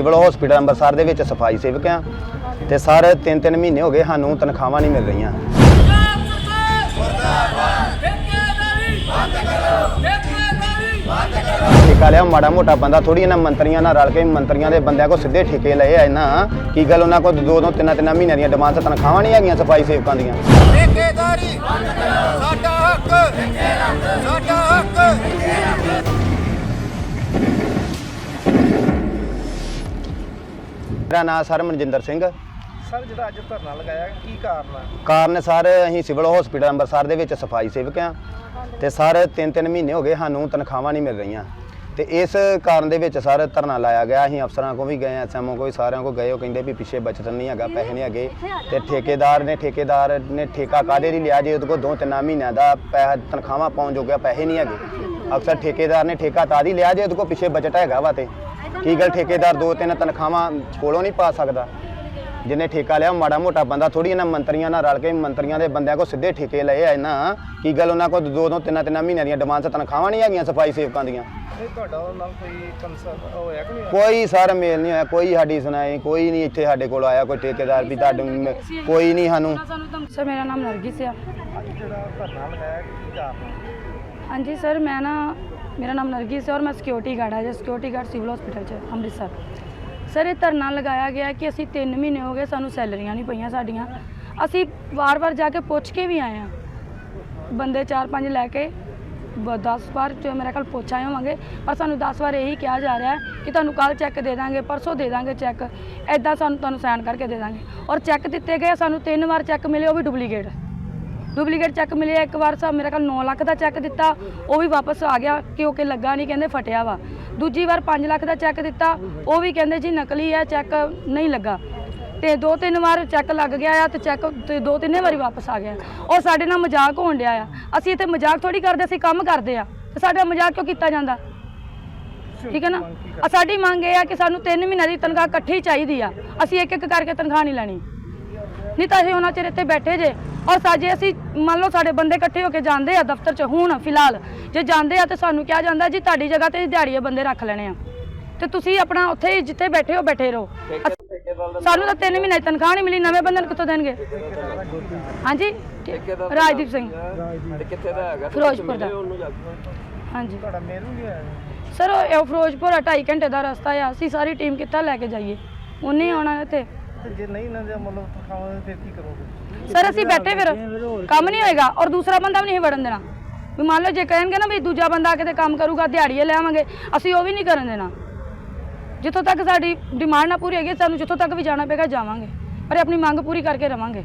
Civil hospital Amritsar ਦੇ ਵਿੱਚ ਸਫ਼ਾਈ ਸੇਵਕ ਆ ਤੇ ਸਰ 3-3 ਮਹੀਨੇ ਹੋ ਗਏ ਸਾਨੂੰ ਤਨਖਾਹਾਂ ਨਹੀਂ ਮਿਲ ਰਹੀਆਂ। ਠੇਕਾ ਲਿਆ ਮਾੜਾ ਮੋਟਾ ਬੰਦਾ ਥੋੜੀ ਇਹਨਾਂ ਮੰਤਰੀਆਂ ਨਾਲ ਰਲ ਕੇ ਮੰਤਰੀਆਂ ਦੇ ਬੰਦਿਆਂ ਕੋ ਸਿੱਧੇ ਠੇਕੇ ਲਏ ਆ ਇਹਨਾਂ। ਕੀ ਗੱਲ ਉਹਨਾਂ ਕੋਲ ਦੋ ਦੋ ਤਿੰਨ ਤਿੰਨ ਮਹੀਨਿਆਂ ਦੀਆਂ ਡਿਮਾਂਡਸ ਤਨਖਾਹਾਂ ਨਹੀਂ ਹੈਗੀਆਂ ਸਫ਼ਾਈ ਸੇਵਕਾਂ ਦੀਆਂ? ਠੇਕੇਦਾਰੀ ਸਾਡਾ ਹੱਕ ਮੇਰਾ ਨਾਮ ਸਰ ਮਨਜਿੰਦਰ ਸਿੰਘ। ਸਰ ਜਿਹੜਾ ਅੱਜ ਧਰਨਾ ਲਗਾਇਆ ਕੀ ਕਾਰਨ ਆ? ਕਾਰਨ ਸਰ ਅਸੀਂ ਸਿਵਲ ਹਸਪੀਟਲ ਅੰਮ੍ਰਿਤਸਰ ਦੇ ਵਿੱਚ ਸਫ਼ਾਈ ਸੇਵਕ ਆ ਤੇ ਸਰ 3-3 ਮਹੀਨੇ ਹੋ ਗਏ ਸਾਨੂੰ ਤਨਖਾਹਾਂ ਨਹੀਂ ਮਿਲ ਰਹੀਆਂ। ਤੇ ਇਸ ਕਾਰਨ ਦੇ ਵਿੱਚ ਸਰ ਧਰਨਾ ਲਾਇਆ ਗਿਆ। ਅਸੀਂ ਅਫਸਰਾਂ ਕੋ ਵੀ ਗਏ ਐਸਐਮਓ ਕੋਈ ਸਾਰਿਆਂ ਕੋ ਗਏ। ਉਹ ਕਹਿੰਦੇ ਵੀ ਪਿੱਛੇ ਬਚਤ ਨਹੀਂ ਹੈਗਾ ਪੈਸੇ ਨਹੀਂ ਹੈਗੇ। ਤੇ ਠੇਕੇਦਾਰ ਨੇ ਠੇਕੇਦਾਰ ਨੇ ਠੇਕਾ ਕਾਦੇ ਲਈ ਲਿਆ? ਜੇ ਉਹਦੇ ਕੋਲ ਦੋ ਤਿੰਨ ਮਹੀਨਿਆਂ ਦਾ ਪੈਸਾ ਤਨਖਾਹਾਂ ਪਾਉਣ ਜੋਗਾ ਪੈਸੇ ਨਹੀਂ ਹੈਗੇ। ਅਕਸਰ ਠੇਕੇਦਾਰ ਨੇ ਠੇਕਾ ਤਾਂ ਹੀ ਲਿਆ ਜੇ ਉਹਦੇ ਕੋਲ ਪਿੱਛੇ ਬਜਟ ਹੈਗਾ ਵਾ ਤੇ। ਕੀ ਗੱਲ ਠੇਕੇਦਾਰ ਦੋ ਤਿੰਨ ਤਨਖਾਹਾਂ ਕੋਲੋਂ ਨਹੀਂ ਪਾ ਸਕਦਾ? ਜਿਹਨੇ ਠੇਕਾ ਲਿਆ ਮਾੜਾ ਮੋਟਾ ਬੰਦਾ ਥੋੜੀ ਇਹਨਾਂ ਮੰਤਰੀਆਂ ਨਾਲ ਰਲ ਕੇ ਮੰਤਰੀਆਂ ਦੇ ਬੰਦਿਆਂ ਕੋ ਸਿੱਧੇ ਠੇਕੇ ਲਏ ਆ ਇਹਨਾਂ। ਕੀ ਗੱਲ ਉਹਨਾਂ ਕੋਲ ਦੋ ਦੋ ਤਿੰਨ ਤਿੰਨ ਮਹੀਨਿਆਂ ਦੀਆਂ ਡਿਮਾਂਡਸ ਤਨਖਾਹਾਂ ਨਹੀਂ ਹੈਗੀਆਂ ਸਫ਼ਾਈ ਸੇਵਕਾਂ ਦੀਆਂ? ਇਹ ਤੁਹਾਡਾ ਉਹਨਾਂ ਨਾਲ ਕੋਈ ਕੰਸਰਨ ਹੋਇਆ ਕਿ ਨਹੀਂ? ਹੋਇਆ? ਕੋਈ ਸਰ ਮੇਲ ਨਹੀਂ ਹੋਇਆ ਕੋਈ ਸਾਡੀ ਸੁਣਾਈ ਕੋਈ ਨਹੀਂ ਇੱਥੇ ਸਾਡੇ ਕੋਲ ਆਇਆ ਕੋਈ ਠੇਕੇਦਾਰ ਵੀ ਤੁਹਾਡੇ ਕੋਈ ਨਹੀਂ ਸਾਨੂੰ। ਸਰ ਮੇਰਾ ਨਾਮ ਨਰਗਿਸ ਆ। ਅੱਜ ਜਿਹੜਾ ਧਰਨਾ ਲਗਾਇਆ ਕੀ ਕਾਰਨ ਆ ਹਾਂਜੀ ਸਰ ਮੈਂ ਨਾ ਮੇਰਾ ਨਾਮ ਨਰਗਿਸ ਹੈ ਔਰ ਮੈਂ ਸਿਕਿਉਰਿਟੀ ਗਾਰਡ ਹਾਂ ਜੀ ਸਿਕਿਉਰਿਟੀ ਗਾਰਡ ਸਿਵਲ ਹਸਪੀਟਲ 'ਚ ਅੰਮ੍ਰਿਤਸਰ ਸਰ ਇਹ ਧਰਨਾ ਲਗਾਇਆ ਗਿਆ ਕਿ ਅਸੀਂ 3 ਮਹੀਨੇ ਹੋ ਗਏ ਸਾਨੂੰ ਸੈਲਰੀਆਂ ਨਹੀਂ ਪਈਆਂ ਸਾਡੀਆਂ ਅਸੀਂ ਵਾਰ-ਵਾਰ ਜਾ ਕੇ ਪੁੱਛ ਕੇ ਵੀ ਆਏ ਆ ਬੰਦੇ 4-5 ਲੈ ਕੇ 10 ਵਾਰ ਚ ਮੇਰੇ ਖਿਆਲ ਪੁੱਛ ਆਏ ਹੋਵਾਂਗੇ ਪਰ ਸਾਨੂੰ 10 ਵਾਰ ਇਹੀ ਕਿਹਾ ਜਾ ਰਿਹਾ ਹੈ ਕਿ ਤੁਹਾਨੂੰ ਕੱਲ ਚੈੱਕ ਦੇ ਦਾਂਗੇ ਪਰਸੋਂ ਦੇ ਦਾਂਗੇ ਚੈੱਕ ਐਦਾਂ ਸਾਨੂੰ ਤੁਹਾਨੂੰ ਸਾਈਨ ਕਰਕੇ ਦੇ ਦਾਂਗੇ ਔਰ ਚੈੱਕ ਦਿੱਤੇ ਗਏ ਸਾਨੂੰ ਤਿੰਨ ਵਾਰ ਚੈੱਕ ਮਿਲੇ ਉਹ ਵੀ ਡੁਪਲੀਕੇਟ ਡੁਪਲੀਕੇਟ ਚੈੱਕ ਮਿਲਿਆ ਇੱਕ ਵਾਰ ਸਾ ਮੇਰਾ ਕੋਲ 9 ਲੱਖ ਦਾ ਚੈੱਕ ਦਿੱਤਾ, ਉਹ ਵੀ ਵਾਪਸ ਆ ਗਿਆ ਕਿਉਂਕਿ ਲੱਗਾ ਨਹੀਂ ਕਹਿੰਦੇ ਫਟਿਆ ਵਾ। ਦੂਜੀ ਵਾਰ 5 ਲੱਖ ਦਾ ਚੈੱਕ ਦਿੱਤਾ, ਉਹ ਵੀ ਕਹਿੰਦੇ ਜੀ ਨਕਲੀ ਹੈ, ਚੈੱਕ ਨਹੀਂ ਲੱਗਾ। ਤੇ ਦੋ ਤਿੰਨ ਵਾਰ ਚੈੱਕ ਲੱਗ ਗਿਆ ਆ ਤੇ ਚੈੱਕ ਤੇ ਦੋ ਤਿੰਨੇ ਵਾਰੀ ਵਾਪਸ ਆ ਗਿਆ। ਉਹ ਸਾਡੇ ਨਾਲ ਮਜ਼ਾਕ ਹੋਣ ਡਿਆ ਆ। ਅਸੀਂ ਇੱਥੇ ਮਜ਼ਾਕ ਥੋੜੀ ਕਰਦੇ, ਅਸੀਂ ਕੰਮ ਕਰਦੇ ਆ। ਤੇ ਸਾਡਾ ਮਜ਼ਾਕ ਕਿਉਂ ਕੀਤਾ ਜਾਂਦਾ? ਠੀਕ ਹੈ ਨਾ? ਸਾਡੀ ਮੰਗ ਇਹ ਆ ਕਿ ਸਾਨੂੰ 3 ਮਹੀਨਿਆਂ ਦੀ ਤਨਖਾਹ ਇਕੱਠੀ ਚਾਹੀਦੀ ਆ। ਅਸੀਂ ਇੱਕ ਇੱਕ ਕਰਕੇ ਤਨਖਾਹ ਨਹੀਂ ਲੈਣੀ। ਨਹੀਂ ਤਾਂ ਅਸੀਂ ਉਹਨਾਂ ਚਿਰ ਇੱਥੇ ਬੈਠੇ ਜੇ। ਔਰ ਸਾਜੇ ਅਸੀਂ ਮੰਨ ਲਓ ਸਾਡੇ ਬੰਦੇ ਇਕੱਠੇ ਹੋ ਕੇ ਜਾਂਦੇ ਆ ਦਫ਼ਤਰ 'ਚ, ਹੁਣ ਫਿਲਹਾਲ, ਜੇ ਜਾਂਦੇ ਆ ਤੇ ਸਾਨੂੰ ਕਿਹਾ ਜਾਂਦਾ ਜੀ ਤੁਹਾਡੀ ਜਗ੍ਹਾ ਤੇ ਦਿਹਾੜੀਏ ਬੰਦੇ ਰੱਖ ਲੈਣੇ ਆ। ਤੇ ਤੁਸੀਂ ਆਪਣਾ ਉੱਥੇ ਜਿੱਥੇ ਬੈਠੇ ਹੋ, ਬੈਠੇ ਰਹੋ। ਸਾਨੂੰ ਤਾਂ 3 ਮਹੀਨੇ ਤਨਖਾਹ ਨਹੀਂ ਮਿਲੀ, ਨਵੇਂ ਬੰਦੇ ਨੂੰ ਕਿੱਥੋਂ ਦੇਣਗੇ? ਹਾਂਜੀ? ਰਾਜਦੀਪ ਸਿੰਘ। ਕਿੱਥੇ ਦਾ ਹੈਗਾ ਫਿਰੋਜ਼ਪੁਰ ਦਾ। ਹਾਂਜੀ। ਤੁਹਾਡਾ ਮੇਲ ਵੀ ਨਹੀਂ ਸਰ ਇਹ ਫਿਰੋਜ਼ਪੁਰ ਆ 2.5 ਘੰਟੇ ਦਾ ਰਸਤਾ ਆ। ਅਸੀਂ ਸਾਰੀ ਟੀਮ ਕਿੱਥਾ ਲੈ ਕੇ ਜਾਈਏ? ਉਹਨੇ ਆਉਣਾ ਇੱਥੇ। ਤੇ ਜੇ ਨਹੀਂ ਨਾ ਦੇ ਮਤਲਬ ਤਨਖਾਹਾਂ ਫਿਰ ਕੀ ਕਰੋਗੇ? ਸਰ, ਅਸੀਂ ਬੈਠੇ ਫਿਰ। ਕੰਮ ਨਹੀਂ ਹੋਏਗਾ ਔਰ ਦੂਸਰਾ ਬੰਦਾ ਵੀ ਨਹੀਂ ਵੜਨ ਦੇਣਾ। ਵੀ ਮੰਨ ਲਓ ਜੇ ਕਹਿਣਗੇ ਨਾ ਵੀ ਦੂਜਾ ਬੰਦਾ ਕਿਤੇ ਕੰਮ ਕਰੂਗਾ, ਦਿਹਾੜੀਏ ਲਿਆਵਾਂਗੇ ਅਸੀਂ ਉਹ ਵੀ ਨਹੀਂ ਕਰਨ ਦੇਣਾ। ਜਿੱਥੋਂ ਤੱਕ ਸਾਡੀ ਡਿਮਾਂਡ ਨਾ ਪੂਰੀ ਹੈਗੀ, ਸਾਨੂੰ ਜਿੱਥੋਂ ਤੱਕ ਵੀ ਜਾਣਾ ਪਏਗਾ, ਜਾਵਾਂਗੇ। ਪਰ ਆਪਣੀ ਮੰਗ ਪੂਰੀ ਕਰਕੇ ਰਵਾਂਗੇ।